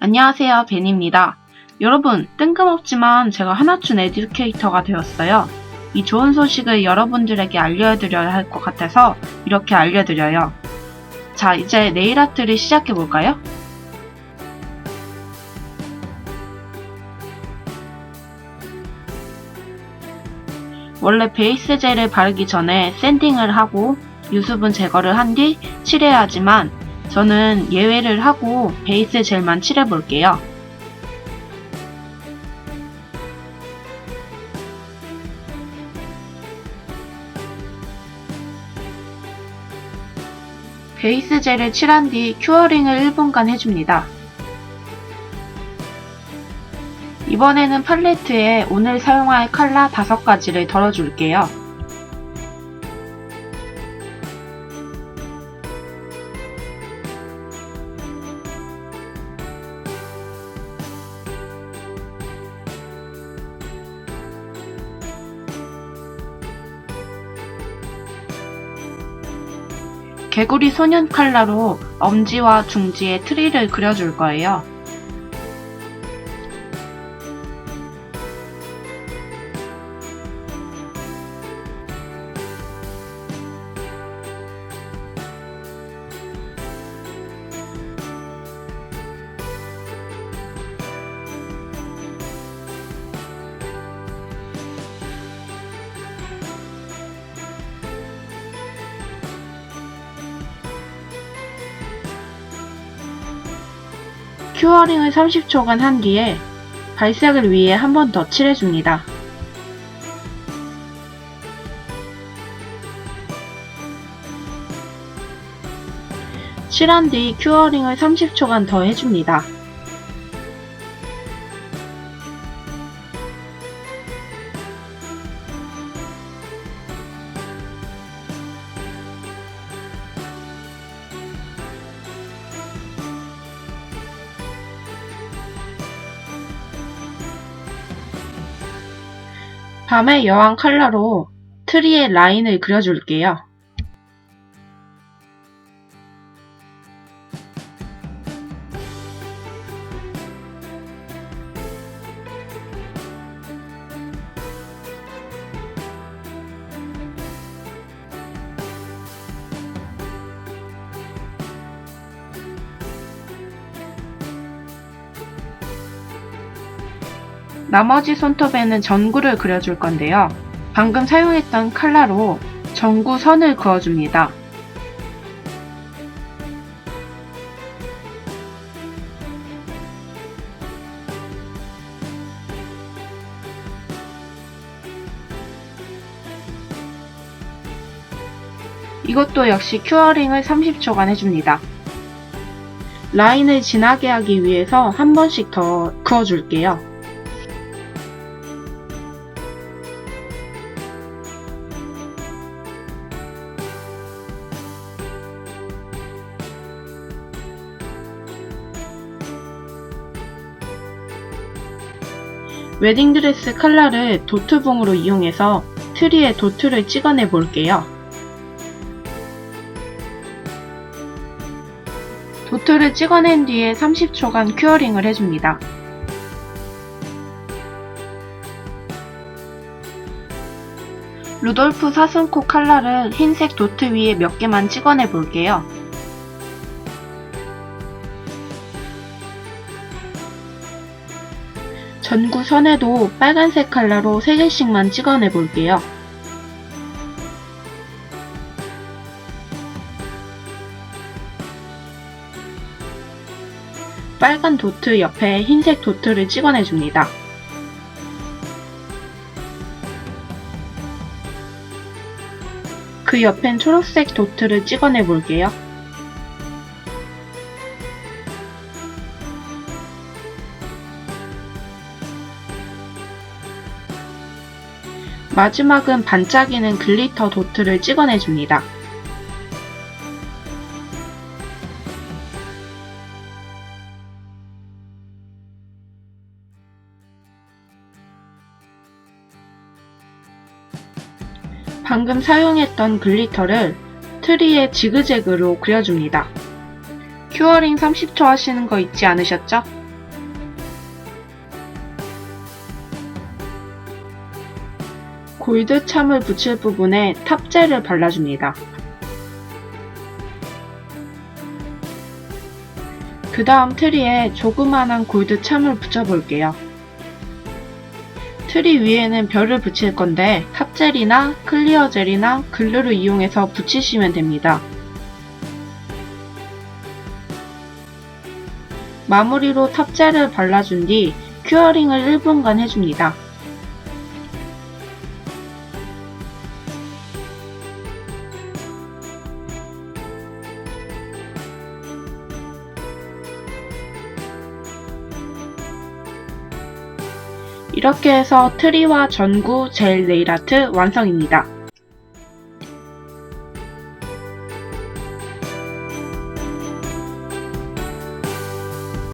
안녕하세요, 벤입니다. 여러분, 뜬금없지만 제가 하나춘 에듀케이터가 되었어요. 이 좋은 소식을 여러분들에게 알려드려야 할 것 같아서 이렇게 알려드려요. 자, 이제 네일 아트를 시작해 볼까요? 원래 베이스 젤을 바르기 전에 샌딩을 하고 유수분 제거를 한 뒤 칠해야 하지만 저는 예외를 하고 베이스 젤만 칠해볼게요. 베이스 젤을 칠한 뒤 큐어링을 1분간 해줍니다. 이번에는 팔레트에 오늘 사용할 컬러 5가지를 덜어줄게요. 개구리 소년 컬러로 엄지와 중지에 트리를 그려줄 거예요. 큐어링을 30초간 한 뒤에 발색을 위해 한 번 더 칠해줍니다. 칠한 뒤 큐어링을 30초간 더 해줍니다. 밤의 여왕 컬러로 트리의 라인을 그려줄게요. 나머지 손톱에는 전구를 그려줄 건데요. 방금 사용했던 칼라로 전구 선을 그어줍니다. 이것도 역시 큐어링을 30초간 해줍니다. 라인을 진하게 하기 위해서 한 번씩 더 그어줄게요. 웨딩드레스 컬러를 도트봉으로 이용해서 트리에 도트를 찍어내 볼게요. 도트를 찍어낸 뒤에 30초간 큐어링을 해줍니다. 루돌프 사슴코 컬러를 흰색 도트 위에 몇 개만 찍어내 볼게요. 전구 선에도 빨간색 컬러로 3개씩만 찍어내 볼게요. 빨간 도트 옆에 흰색 도트를 찍어내 줍니다. 그 옆엔 초록색 도트를 찍어내 볼게요. 마지막은 반짝이는 글리터 도트를 찍어내 줍니다. 방금 사용했던 글리터를 트리에 지그재그로 그려줍니다. 큐어링 30초 하시는 거 잊지 않으셨죠? 골드 참을 붙일 부분에 탑젤을 발라줍니다. 그 다음 트리에 조그만한 골드 참을 붙여볼게요. 트리 위에는 별을 붙일 건데 탑젤이나 클리어 젤이나 글루를 이용해서 붙이시면 됩니다. 마무리로 탑젤을 발라준 뒤 큐어링을 1분간 해줍니다. 이렇게 해서 트리와 전구 젤 네일 아트 완성입니다.